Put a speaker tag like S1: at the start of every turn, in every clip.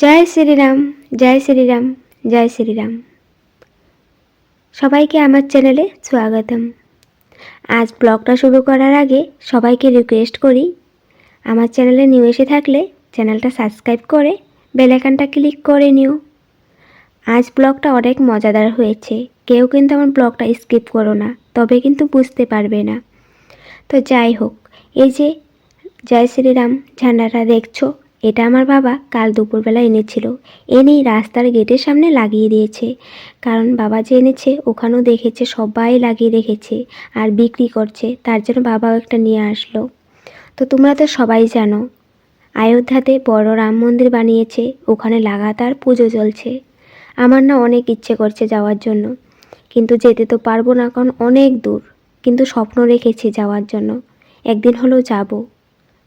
S1: জয় শ্রীরাম জয় শ্রীরাম জয় শ্রীরাম। সবাইকে আমার চ্যানেলে স্বাগতম। আজ ব্লগটা শুরু করার আগে সবাইকে রিকোয়েস্ট করি, আমার চ্যানেলে নিউ এসে থাকলে চ্যানেলটা সাবস্ক্রাইব করে বেল আইকনটা ক্লিক করে নিও। আজ ব্লগটা অনেক মজাদার হয়েছে। কেউ কিন্তু আমার ব্লগটা স্কিপ করো না, তবে কিন্তু বুঝতে পারবে না। তো যাই হোক, এই যে জয় শ্রীরাম ঝান্ডাটা দেখছ এটা আমার বাবা কাল দুপুরবেলা এনেছিল। এনেই রাস্তার গেটের সামনে লাগিয়ে দিয়েছে। কারণ বাবা যে এনেছে, ওখানেও দেখেছে, সবাই লাগিয়ে রেখেছে আর বিক্রি করছে। তার জন্য বাবাও একটা নিয়ে আসলো। তো তোমরা তো সবাই জানো, অযোধ্যাতে বড় রাম মন্দির বানিয়েছে, ওখানে লাগাতার পুজো চলছে। আমার না অনেক ইচ্ছে করছে যাওয়ার জন্য। কিন্তু যেতে তো পারব না, কারণ অনেক দূর। কিন্তু স্বপ্ন রেখেছি যাওয়ার জন্য। একদিন হলেও যাব,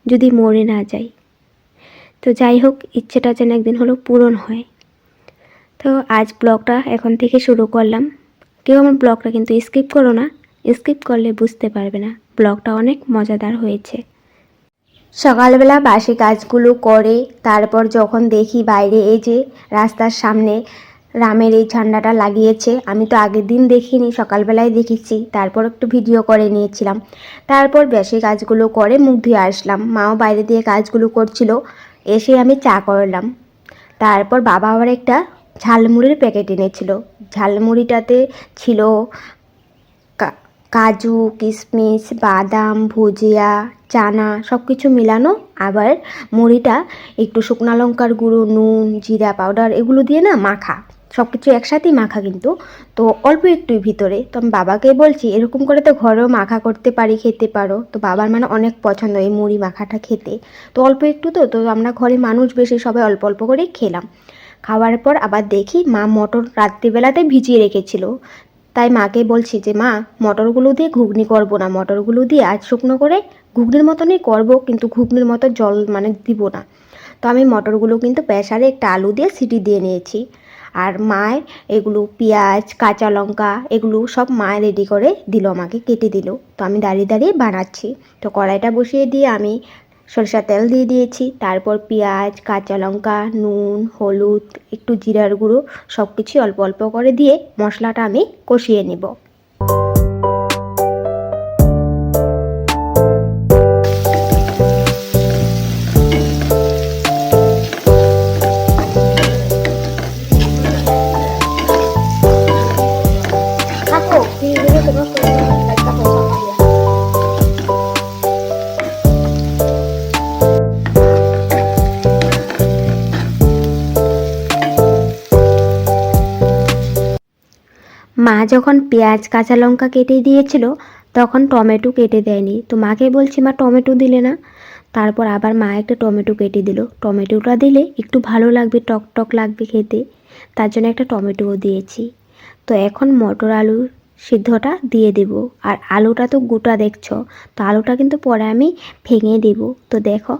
S1: যদি মরে না যাই। তো যাই হোক, ইচ্ছেটা যেন একদিন হলো পূরণ হয়। তো আজ ব্লগটা এখন থেকে শুরু করলাম। কেউ আমার ব্লগটা কিন্তু স্কিপ করো না, স্কিপ করলে বুঝতে পারবে না, ব্লগটা অনেক মজাদার হয়েছে। সকালবেলা বাসি কাজগুলো করে, তারপর যখন দেখি বাইরে এই যে রাস্তার সামনে রামের এই ঝান্ডাটা লাগিয়েছে, আমি তো আগের দিন দেখিনি, সকালবেলায় দেখেছি, তারপর একটু ভিডিও করে নিয়েছিলাম। তারপর বেশি কাজগুলো করে মুখ ধুয়ে আসলাম। মাও বাইরে দিয়ে কাজগুলো করছিল এসে আমি চা করলাম। তারপর বাবা আবার একটা ঝালমুড়ির প্যাকেট এনেছিল। ঝালমুড়িটাতে ছিল কাজু কিশমিশ বাদাম, ভুজিয়া, চানা সব কিছু মিলানো। আবার মুড়িটা একটু শুকনা লঙ্কার গুঁড়ো, নুন, জিরা পাউডার এগুলো দিয়ে না মাখা। সব কিছু একসাথেই মাখা কিন্তু। তো অল্প একটুই ভিতরে। তো আমি বাবাকে বলছি, এরকম করে তো ঘরেও মাখা করতে পারি, খেতে পারো। তো বাবার মানে অনেক পছন্দ এই মুড়ি মাখাটা খেতে। তো অল্প একটু তো তো আমরা ঘরে মানুষ বেশি, সবাই অল্প অল্প করেই খেলাম। খাওয়ার পর আবার দেখি মা মটর রাত্রিবেলাতে ভিজিয়ে রেখেছিল। তাই মাকে বলছি যে, মা, মটরগুলো দিয়ে ঘুগনি করব না। মটরগুলো দিয়ে আজ শুকনো করে ঘুগনির মতনই করব, কিন্তু ঘুগনির মতো জল মানে দিব না। তো আমি মটরগুলো কিন্তু প্রেসারে একটা আলু দিয়ে সিটি দিয়ে নিয়েছি। আর মায় এগুলো পেঁয়াজ, কাঁচা লঙ্কা, এগুলো সব মা রেডি করে দিল, আমাকে কেটে দিল। তো আমি দাঁড়িয়ে দাঁড়িয়ে বানাচ্ছি। তো কড়াইটা বসিয়ে দিয়ে আমি সরষা তেল দিয়ে দিয়েছি। তারপর পেঁয়াজ, কাঁচা লঙ্কা, নুন, হলুদ, একটু জিরার গুঁড়ো সব কিছু অল্প অল্প করে দিয়ে মশলাটা আমি কষিয়ে নেব। মা যখন পেঁয়াজ, কাঁচা লঙ্কা কেটে দিয়েছিল, তখন টমেটো কেটে দেয়নি। তো মাকে বলছি, মা, টমেটো দিলে না? তারপর আবার মা একটা টমেটো কেটে দিল। টমেটোটা দিলে একটু ভালো লাগবে, টক টক লাগবে খেতে। তার জন্য একটা টমেটোও দিয়েছি। তো এখন মটর আলু সিদ্ধটা দিয়ে দেব। আর আলুটা তো গোটা দেখছ, তো আলুটা কিন্তু পরে আমি ভেঙে দেব। তো দেখো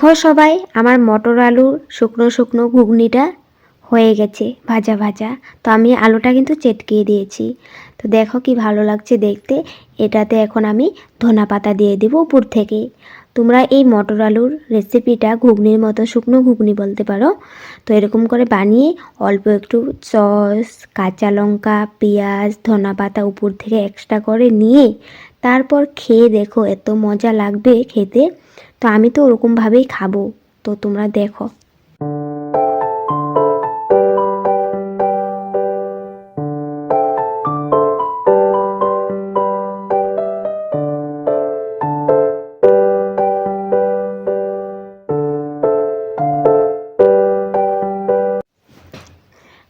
S1: দেখো সবাই, আমার মটর আলু শুকনো শুকনো ঘুগনিটা হয়ে গেছে ভাজা ভাজা। তো আমি আলুটা কিন্তু চেটকিয়ে দিয়েছি। তো দেখো কি ভালো লাগছে দেখতে। এটাতে এখন আমি ধনা পাতা দিয়ে দেবো উপর থেকে। তোমরা এই মটর আলুর রেসিপিটা ঘুগনির মতো শুকনো ঘুগনি বলতে পারো। তো এরকম করে বানিয়ে অল্প একটু সস, কাঁচা লঙ্কা, পেঁয়াজ, ধনা পাতা উপর থেকে এক্সট্রা করে নিয়ে তারপর খেয়ে দেখো এত মজা লাগবে খেতে। তো আমি তো ওরকমভাবেই খাব। তো তোমরা দেখো।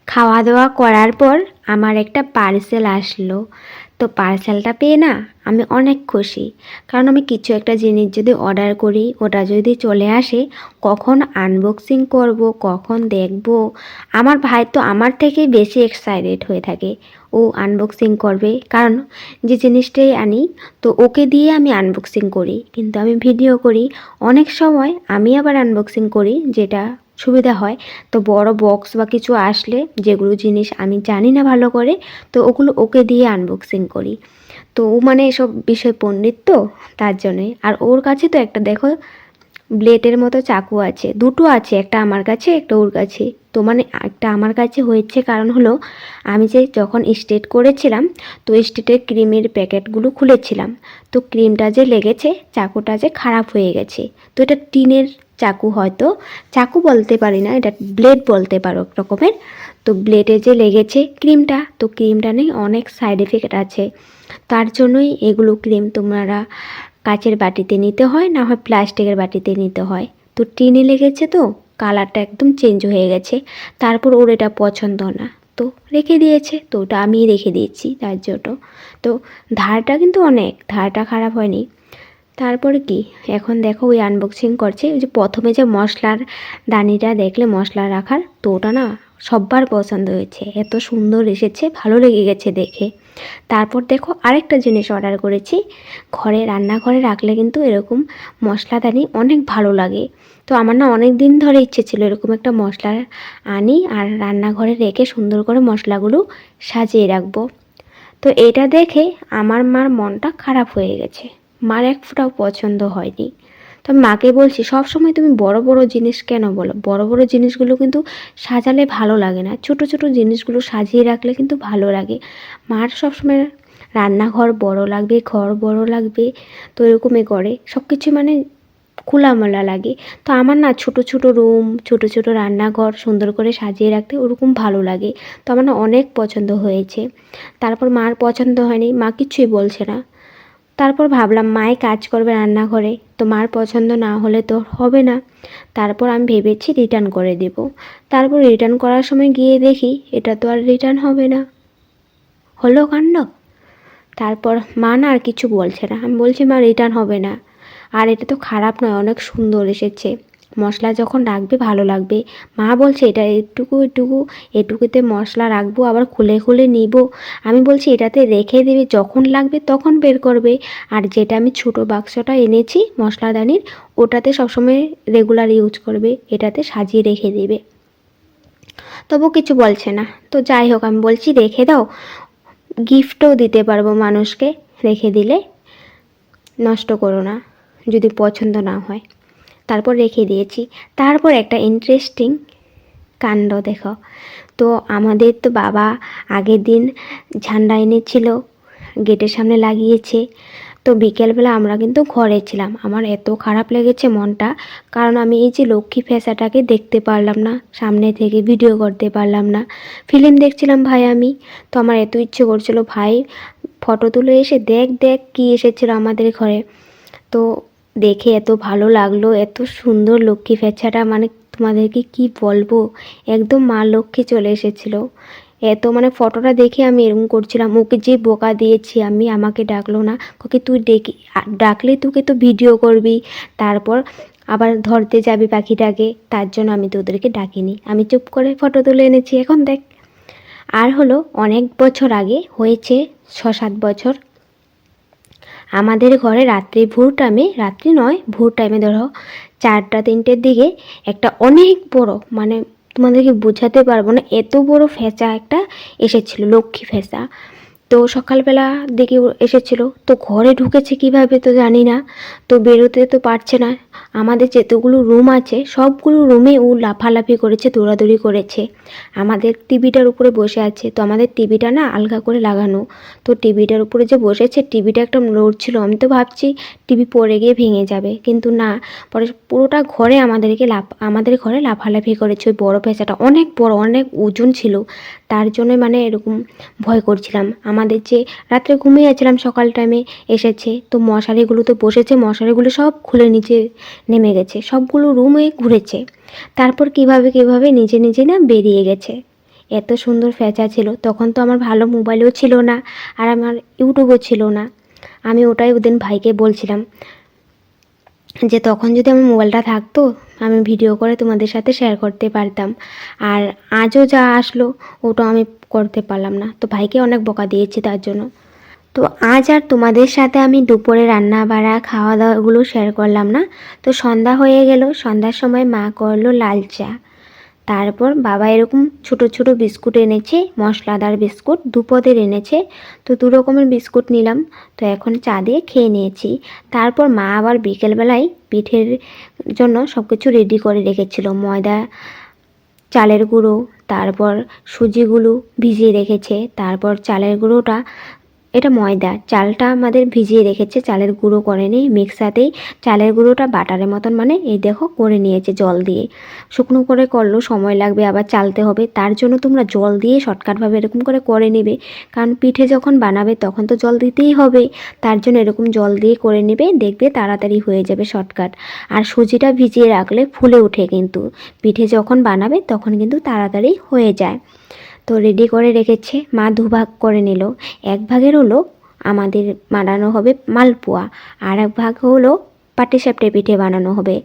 S1: খাওয়া দাওয়া করার পর আমার একটা পার্সেল আসলো। তো পার্সেলটা পেয়ে না আমি অনেক খুশি। কারণ আমি কিছু একটা জিনিস যদি অর্ডার করি, ওটা যদি চলে আসে, কখন আনবক্সিং করব, কখন দেখব? আমার ভাই তো আমার থেকে বেশি এক্সাইটেড হয়ে থাকে। ও আনবক্সিং করবে। কারণ যে জিনিসটাই আনি, তো ওকে দিয়ে আমি আনবক্সিং করি। কিন্তু আমি ভিডিও করি। অনেক সময় আমি আবার আনবক্সিং করি, যেটা সুবিধা হয়। তো বড় বক্স বা কিছু আসলে যেগুলো জিনিস আমি জানি না ভালো করে, তো ওগুলো ওকে দিয়ে আনবক্সিং করি। তো ও মানে এসব বিষয় পণ্ডিত তো, তার জন্যে। আর ওর কাছে তো একটা দেখো, ব্লেডের মতো চাকু আছে, দুটো আছে, একটা আমার কাছে, একটা ওর কাছে। তো মানে একটা আমার কাছে হয়েছে কারণ হলো, আমি যে যখন স্টেট করেছিলাম, তো স্টেটের ক্রিমের প্যাকেটগুলো খুলেছিলাম। তো ক্রিমটা যে লেগেছে, চাকুটা যে খারাপ হয়ে গেছে। তো এটা টিনের চাকু হয়তো। চাকু বলতে পারি না, এটা ব্লেড বলতে পারো এক রকমের। তো ব্লেডে যে লেগেছে ক্রিমটা তো ক্রিমটা নেই, অনেক সাইড এফেক্ট আছে। তার জন্যই এগুলো ক্রিম তোমরা কাচের বাটিতে নিতে হয়, না হয় প্লাস্টিকের বাটিতে নিতে হয়। তো টিনে লেগেছে তো কালারটা একদম চেঞ্জ হয়ে গেছে, তারপর ওর এটা পছন্দ না। তো রেখে দিয়েছে, তো ওটা আমি রেখে দিয়েছি, তার জন্য। তো ধারটা কিন্তু অনেক, ধারটা খারাপ হয়নি। তারপরে কি? এখন দেখো ওই আনবক্সিং করছে। ওই যে প্রথমে যে মশলার দানিটা দেখলে, মশলা রাখার, তো ওটা না সব্বার পছন্দ হয়েছে। এত সুন্দর এসেছে, ভালো লেগে গেছে দেখে। তারপর দেখো আরেকটা জিনিস অর্ডার করেছি। ঘরে, রান্নাঘরে রাখলে কিন্তু এরকম মশলাদানি অনেক ভালো লাগে। তো আমার না অনেক দিন ধরে ইচ্ছে ছিল এরকম একটা মশলা আনি আর রান্নাঘরে রেখে সুন্দর করে মশলাগুলো সাজিয়ে রাখব। তো এটা দেখে আমার মার মনটা খারাপ হয়ে গেছে। মার এক ফোঁটাও পছন্দ হয়নি। তো মাকে বলছি সব সময় তুমি বড় বড় জিনিস কেন বলো? বড় বড় জিনিসগুলো কিন্তু সাজালে ভালো লাগে না। ছোট ছোট জিনিসগুলো সাজিয়ে রাখলে কিন্তু ভালো লাগে। মার সবসময় রান্নাঘর বড় লাগবে, ঘর বড় লাগবে, তো এরকমই করে। সব কিছু মানে খোলামেলা লাগে। তো আমার না ছোট ছোট রুম, ছোট ছোট রান্নাঘর সুন্দর করে সাজিয়ে রাখতে ওরকম ভালো লাগে। তো আমার না অনেক পছন্দ হয়েছে। তারপর মার পছন্দ হয়নি, মা কিছুই বলছে না। তারপর ভাবলাম, মায়ে কাজ করবে রান্নাঘরে, তো মার পছন্দ না হলে তো হবে না। তারপর আমি ভেবেছি রিটার্ন করে দেব। তারপর রিটার্ন করার সময় গিয়ে দেখি, এটা তো আর রিটার্ন হবে না। হলো কাণ্ড। তারপর মা না আর কিছু বলছে না। আমি বলছি, মা রিটার্ন হবে না। আর এটা তো খারাপ নয়, অনেক সুন্দর এসেছে। মশলা যখন রাখবে, ভালো লাগবে। মা বলছে, এটা এটুকু এটুকু, এটুকুতে মশলা রাখব, আবার খুলে খুলে নিব। আমি বলছি, এটাতে রেখে দেবে, যখন লাগবে তখন বের করবে। আর যেটা আমি ছোটো বাক্সটা এনেছি, মশলাদানির, ওটাতে সবসময় রেগুলার ইউজ করবে, এটাতে সাজিয়ে রেখে দেবে। তবু কিছু বলছে না। তো যাই হোক, আমি বলছি, রেখে দাও। গিফটও দিতে পারব মানুষকে, রেখে দিলে নষ্ট করো না, যদি পছন্দ না হয়। তারপর রেখে দিয়েছি। তারপর একটা ইন্টারেস্টিং কাণ্ড দেখো। তো আমাদের তো বাবা আগের দিন ঝান্ডা এনেছিল গেটের সামনে লাগিয়েছে। তো বিকেলবেলা আমরা কিন্তু ঘরে ছিলাম। আমার এত খারাপ লেগেছে মনটা, কারণ আমি এই যে লক্ষ্মী ফেসাটাকে দেখতে পারলাম না, সামনে থেকে ভিডিও করতে পারলাম না। ফিল্ম দেখছিলাম ভাই আমি। তো আমার এত ইচ্ছে করছিল, ভাই ফটো তুলে এসে দেখ দেখ কী এসেছিল আমাদের ঘরে। তো দেখে এত ভালো লাগল, এত সুন্দর লক্ষ্মী ফেচাটা মানে তোমাদেরকে কি বলব? একদম মা লক্ষ্মী চলে এসেছিল। এত মানে ফটোটা দেখে আমি এরকম করছিলাম, ওকে যে বোকা দিয়েছি আমি, আমাকে ডাকলো না। ওকে তুই ডেকে ডাকলে তোকে তো ভিডিও করবি, তারপর আবার ধরতে যাবি পাখিটাকে, তার জন্য আমি তোদেরকে ডাকিনি। আমি চুপ করে ফটো তুলে এনেছি, এখন দেখ। আর হলো অনেক বছর আগে, হয়েছে ছ সাত বছর আমাদের ঘরে রাত্রি ভোর টাইমে রাত্রি নয়, ভোর টাইমে ধরো, চারটা, তিনটের দিকে একটা অনেক বড় মানে তোমাদেরকে বোঝাতে পারব না, এত বড় ফেঁচা একটা এসেছিল, লক্ষ্মী ফেঁচা। তো সকালবেলা ও এসেছিল। তো ঘরে ঢুকেছে কীভাবে তো জানি না। তো বেরোতে তো পারছে না। আমাদের যেতগুলো রুম আছে, সবগুলো রুমে ও লাফালাফি করেছে, দৌড়াদৌড়ি করেছে। আমাদের টিভিটার উপরে বসে আছে। তো আমাদের টিভিটা না আলগা করে লাগানো। তো টিভিটার উপরে যে বসেছে, টিভিটা একটা লড়ছিল আমি তো ভাবছি টিভি পড়ে গিয়ে ভেঙে যাবে। কিন্তু না, পরে পুরোটা ঘরে আমাদেরকে লাফ, আমাদের ঘরে লাফালাফি করেছে ওই বড় পেঁচাটা। অনেক বড়, অনেক ওজন ছিল। তার জন্য মানে এরকম ভয় করছিলাম। আমাদের যে রাত্রে ঘুমিয়ে যাচ্ছিলাম সকাল টাইমে এসেছে। তো মশারিগুলো তো বসেছে, মশারিগুলো সব খুলে নিচে নেমে গেছে। সবগুলো রুমে ঘুরেছে। তারপর কীভাবে কীভাবে নিজে নিজে না বেরিয়ে গেছে। এত সুন্দর ফেঁচা ছিল। তখন তো আমার ভালো মোবাইলও ছিল না, আর আমার ইউটিউবও ছিল না। আমি ওটাই ওদিন ভাইকে বলছিলাম যে তখন যদি আমার মোবাইলটা থাকতো, আমি ভিডিও করে তোমাদের সাথে শেয়ার করতে পারতাম। আর আজও যা আসলো, ওটা আমি করতে পারলাম না। তো ভাইকে অনেক বকা দিয়েছি তার জন্য। তো আজ আর তোমাদের সাথে আমি দুপুরে রান্না বাড়া, খাওয়া দাওয়াগুলো শেয়ার করলাম না। তো সন্ধ্যা হয়ে গেল, সন্ধ্যার সময় মা করল লাল চা। তারপর বাবা এরকম ছোট ছোট বিস্কুট এনেছে, মশলাদার বিস্কুট, দুপদের এনেছে, তো দু রকমের বিস্কুট নিলাম, তো এখন চা দিয়ে খেয়ে নিয়েছি। তারপর মা আবার বিকেলবেলায় পিঠের জন্য সব কিছু রেডি করে রেখেছিল, ময়দা, চালের গুঁড়ো, তারপর সুজিগুলো ভিজিয়ে রেখেছে, তারপর চালের গুঁড়োটা এটা ময়দা। চালটা আমাদের ভিজিয়ে রেখেছে, চালের গুঁড়ো করে নিই মিক্সাতেই চালের গুঁড়োটা বাটারের মতন মানে এই দেখো করে নিয়েছে জল দিয়ে। শুকনো করে করলেও সময় লাগবে, আবার চালতে হবে। তার জন্য তোমরা জল দিয়ে শর্টকাটভাবে এরকম করে করে নেবে। কারণ পিঠে যখন বানাবে তখন তো জল দিতেই হবে। তার জন্য এরকম জল দিয়ে করে নেবে, দেখবে তাড়াতাড়ি হয়ে যাবে শর্টকাট। আর সুজিটা ভিজিয়ে রাখলে ফুলে ওঠে কিন্তু। পিঠে যখন বানাবে তখন কিন্তু তাড়াতাড়ি হয়ে যায়। তো রেডি করে রেখেছে। মা দুভাগ করে নিল। এক ভাগের হলো আমাদের বানানো হবে মালপোয়া। আর এক ভাগ হলো পাটিসাপটে পিঠে বানানো হবে।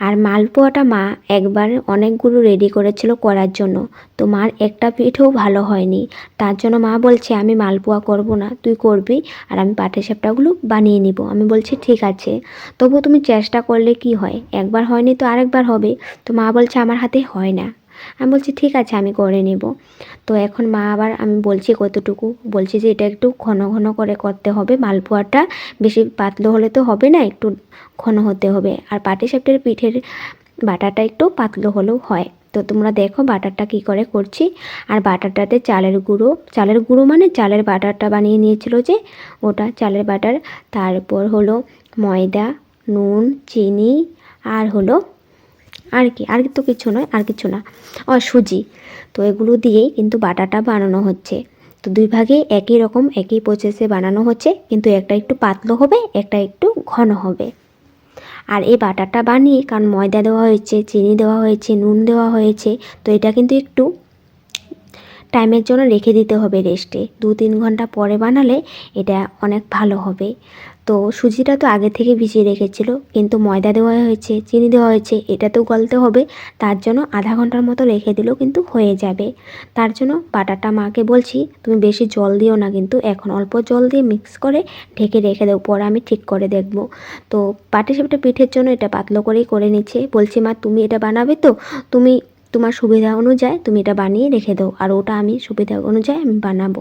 S1: আর মালপোয়াটা মা একবার অনেকগুলো রেডি করেছিল করার জন্য। তো মার একটা পিঠেও ভালো হয়নি। তার জন্য মা বলছে, আমি মালপোয়া করব না, তুই করবি আর আমি পাটিসাপটাগুলো বানিয়ে নিব। আমি বলছি, ঠিক আছে। তবু তুমি চেষ্টা করলে কি হয়? একবার হয়নি তো আরেকবার হবে। তো মা বলছে, আমার হাতে হয় না। আমি বলছি, ঠিক আছে, আমি করে নেব। তো এখন মা আবার আমি বলছি, কতটুকু? বলছি যে, এটা একটু ঘন ঘন করে করতে হবে। মালপোয়াটা বেশি পাতলো হলে তো হবে না, একটু ঘন হতে হবে। আর পাটিসাপটের পিঠের বাটাটা একটু পাতলো হলেও হয়। তো তোমরা দেখো বাটারটা কি করে করছি। আর বাটারটাতে চালের গুঁড়ো চালের গুঁড়ো মানে চালের বাটারটা বানিয়ে নিয়েছিল যে, ওটা চালের বাটার। তারপর হলো ময়দা, নুন, চিনি, আর হলো আর কি, আর তো কিছু নয়, আর কিছু না। ও, সুজি। তো এগুলো দিয়েই কিন্তু বাটাটা বানানো হচ্ছে। তো দুই ভাগে একই রকম, একই প্রসেসে বানানো হচ্ছে, কিন্তু একটা একটু পাতলো হবে, একটা একটু ঘন হবে। আর এই বাটারটা বানিয়ে, কারণ ময়দা দেওয়া হয়েছে, চিনি দেওয়া হয়েছে, নুন দেওয়া হয়েছে, তো এটা কিন্তু একটু টাইমের জন্য রেখে দিতে হবে রেস্টে দু তিন ঘণ্টা পরে বানালে এটা অনেক ভালো হবে। তো সুজিটা তো আগে থেকে ভিজিয়ে রেখেছিল, কিন্তু ময়দা দেওয়া হয়েছে, চিনি দেওয়া হয়েছে, এটা তো গলতে হবে। তার জন্য আধা ঘণ্টার মতো রেখে দিলেও কিন্তু হয়ে যাবে। তার জন্য বাটারটা মাকে বলছি, তুমি বেশি জল দিও না কিন্তু, এখন অল্প জল দিয়ে মিক্স করে ঢেকে রেখে দেবো পরে আমি ঠিক করে দেখব। তো পাটিসাপটা পিঠের জন্য এটা পাতলো করেই করে নিচ্ছে। বলছি, মা, তুমি এটা বানাবে তো? তুমি তোমার সুবিধা অনুযায়ী তুমি এটা বানিয়ে রেখে দাও, আর ওটা আমি সুবিধা অনুযায়ী আমি বানাবো।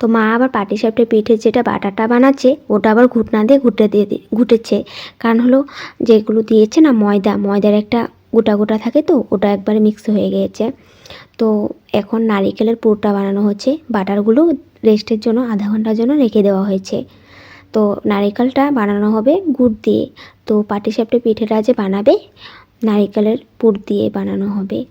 S1: তো মা আবার পাটিসাপটা পিঠের যেটা বাটারটা বানাচ্ছে, ওটা আবার ঘুটনা দিয়ে ঘুটে দিয়ে ঘুটেছে। কারণ হলো যেগুলো দিয়েছে না ময়দা, ময়দার একটা গোটা গোটা থাকে তো, ওটা একবারে মিক্স হয়ে গিয়েছে। তো এখন নারিকেলের পুরটা বানানো হচ্ছে, বাটারগুলো রেস্টের জন্য, আধা ঘণ্টার জন্য রেখে দেওয়া হয়েছে। তো নারিকেলটা বানানো হবে গুড় দিয়ে। তো পাটি পাটিসাপটা পিঠেটা যে বানাবে, নারিকেলের পুর দিয়ে বানানো হবে।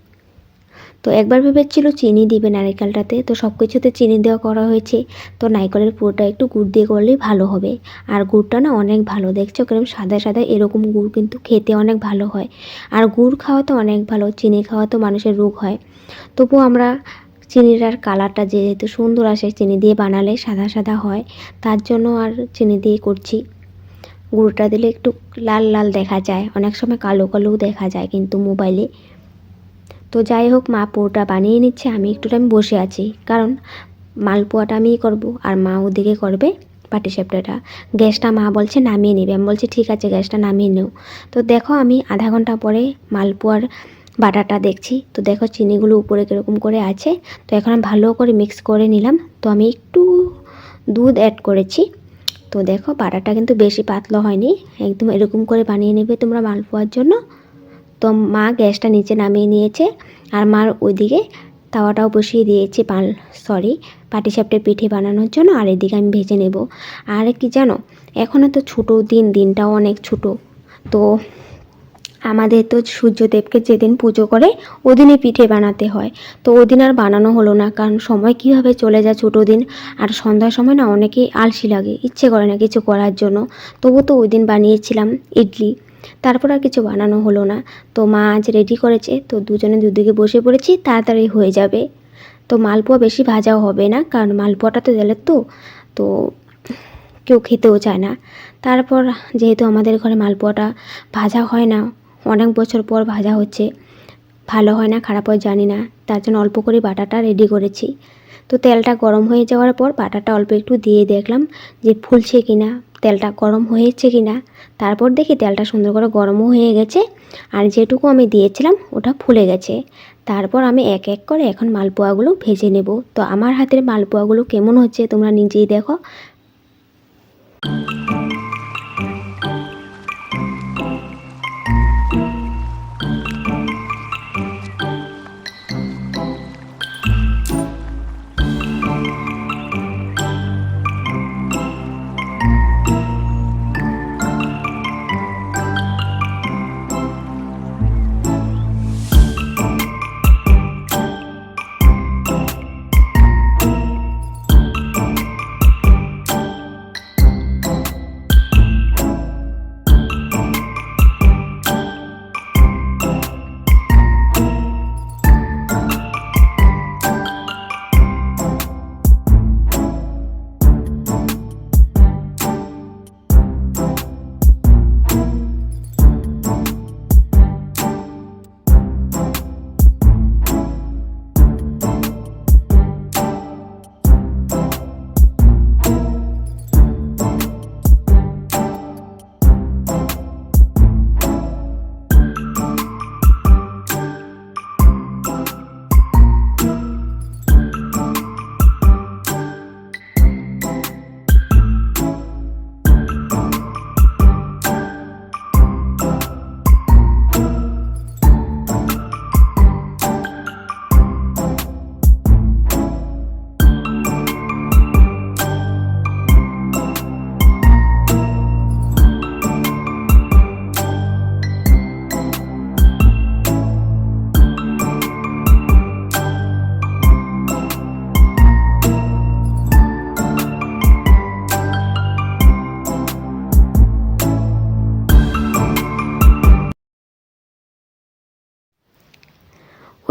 S1: তো একবার ভেবেছিল চিনি দিবে নারিকেলটাতে, তো সব কিছুতে চিনি দেওয়া করা হয়েছে। তো নারিকেলের পুরোটা একটু গুড় দিয়ে করলেই ভালো হবে। আর গুড়টা না অনেক ভালো, দেখছ কীরকম সাদা সাদা এরকম গুড় কিন্তু খেতে অনেক ভালো হয়। আর গুড় খাওয়া তো অনেক ভালো, চিনি খাওয়া তো মানুষের রোগ হয়। তবু আমরা চিনিটার কালারটা যেহেতু সুন্দর আসে, চিনি দিয়ে বানালে সাদা সাদা হয়, তার জন্য আর চিনি দিয়ে করছি। গুড়টা দিলে একটু লাল লাল দেখা যায়, অনেক সময় কালো কালোও দেখা যায় কিন্তু মোবাইলে। তো যাই হোক, মা পুরোটা বানিয়ে নিচ্ছে, আমি একটু টাইম বসে আছি। কারণ মালপোয়াটা আমিই করব, আর মা ওদিকে করবে পাটিসাপটাটা গ্যাসটা মা বলছে নামিয়ে নেবে। আমি বলছি, ঠিক আছে, গ্যাসটা নামিয়ে নেও। তো দেখো, আমি আধা ঘণ্টা পরে মালপোয়ার বাটাটা দেখছি। তো দেখো, চিনিগুলো উপরে কীরকম করে আছে। তো এখন আমি ভালো করে মিক্স করে নিলাম। তো আমি একটু দুধ অ্যাড করেছি। তো দেখো, বাটাটা কিন্তু বেশি পাতলা হয়নি। একদম এরকম করে বানিয়ে নেবে তোমরা মালপোয়ার জন্য। তো মা গ্যাসটা নিচে নামিয়ে নিয়েছে আর মার ওইদিকে তাওয়াটাও বসিয়ে দিয়েছে পাল সরি পাটিসাপটে পিঠে বানানোর জন্য আর এদিকে আমি ভেজে নেব। আর কি জানো এখনও তো ছোটো দিন, দিনটাও অনেক ছোটো। তো আমাদের তো সূর্যদেবকে যেদিন পুজো করে, ওদিনই পিঠে বানাতে হয়। তো ওদিন আর বানানো হলো না, কারণ সময় কীভাবে চলে যায় ছোটো দিন, আর সন্ধ্যার সময় না অনেকেই আলসি লাগে, ইচ্ছে করে না কিছু করার জন্য। তবু তো ওই দিন বানিয়েছিলাম, ইডলি। তারপর আর কিছু বানানো হলো না। তো মা আজ রেডি করেছে, তো দুজনে দুদিকে বসে পড়েছি, তাড়াতাড়ি হয়ে যাবে। তো মালপোয়া বেশি ভাজাও হবে না, কারণ মালপোয়াটা তো জলের তো তো কেউ খেতেও চায় না। তারপর যেহেতু আমাদের ঘরে মালপোয়াটা ভাজা হয় না, অনেক বছর পর ভাজা হচ্ছে, ভালো হয় না, খারাপ হয় জানি না, তার জন্য অল্প করে বাটাটা রেডি করেছি। তো তেলটা গরম হয়ে যাওয়ার পর বাটাটা অল্প একটু দিয়ে দেখলাম যে ফুলছে কি না তেলটা গরম হয়েছে কি না তারপর দেখি তেলটা সুন্দর করে গরমও হয়ে গেছে আর যেটুকু আমি দিয়েছিলাম ওটা ফুলে গেছে। তারপর আমি এক এক করে এখন মালপোয়াগুলো ভেজে নেব। তো আমার হাতের মালপোয়াগুলো কেমন হচ্ছে তোমরা নিজেই দেখো।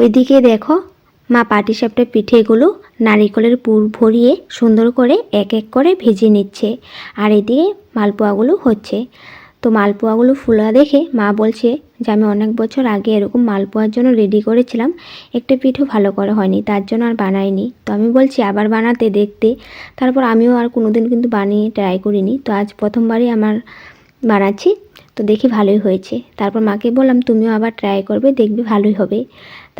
S1: ওইদিকে দেখো, মা পাটিসাপটা পিঠেগুলো নারিকলের পুর ভরিয়ে সুন্দর করে এক এক করে ভেজে নিচ্ছে। আর এদিকে মালপোয়াগুলো হচ্ছে। তো মালপোয়াগুলো ফুলা দেখে মা বলছে যে, আমি অনেক বছর আগে এরকম মালপোয়ার জন্য রেডি করেছিলাম। একটা পিঠও ভালো করে হয়নি, তার জন্য আর বানাইনি। তো আমি বলছি, আবার বানাতে দেখতে। তারপর আমিও আর কোনোদিন কিন্তু বানিয়ে ট্রাই করিনি। তো আজ প্রথমবারই আমার বানাচ্ছি। তো দেখি ভালোই হয়েছে। তারপর মাকে বললাম, তুমিও আবার ট্রাই করবে, দেখবি ভালোই হবে।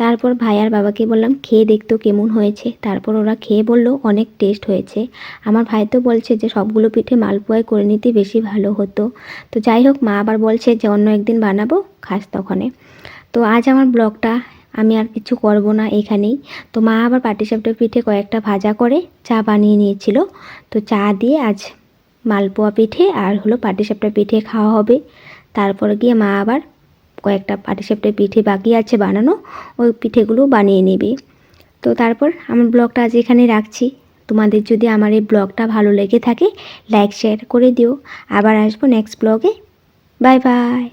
S1: তারপর ভাই আর বাবাকে বললাম, খেয়ে দেখতো কেমন হয়েছে। তারপর ওরা খেয়ে বলল, অনেক টেস্ট হয়েছে। আমার ভাই তো বলছে যে, সবগুলো পিঠে মালপোয়ায় করে নিতে বেশি ভালো হতো। তো যাই হোক, মা আবার বলছে যে, অন্য একদিন বানাবো, খাস তখনে। তো আজ আমার ব্লগটা আমি আর কিছু করব না এখানেই। তো মা আবার পাটিসাপটা পিঠে কয়েকটা ভাজা করে চা বানিয়ে নিয়েছিল। তো চা দিয়ে আজ মালপোয়া পিঠে আর হলো পাটিসাপটা পিঠে খাওয়া হবে। তারপর গিয়ে মা আবার কয়েকটা পাটিসাপটা পিঠে বাকি আছে বানানো, ওই পিঠেগুলো বানিয়ে নেবে। তো তারপর আমার ব্লগটা আজ এখানে রাখছি। তোমাদের যদি আমার এই ব্লগটা ভালো লেগে থাকে লাইক শেয়ার করে দিও। আবার আসব নেক্সট ব্লগে। Bye bye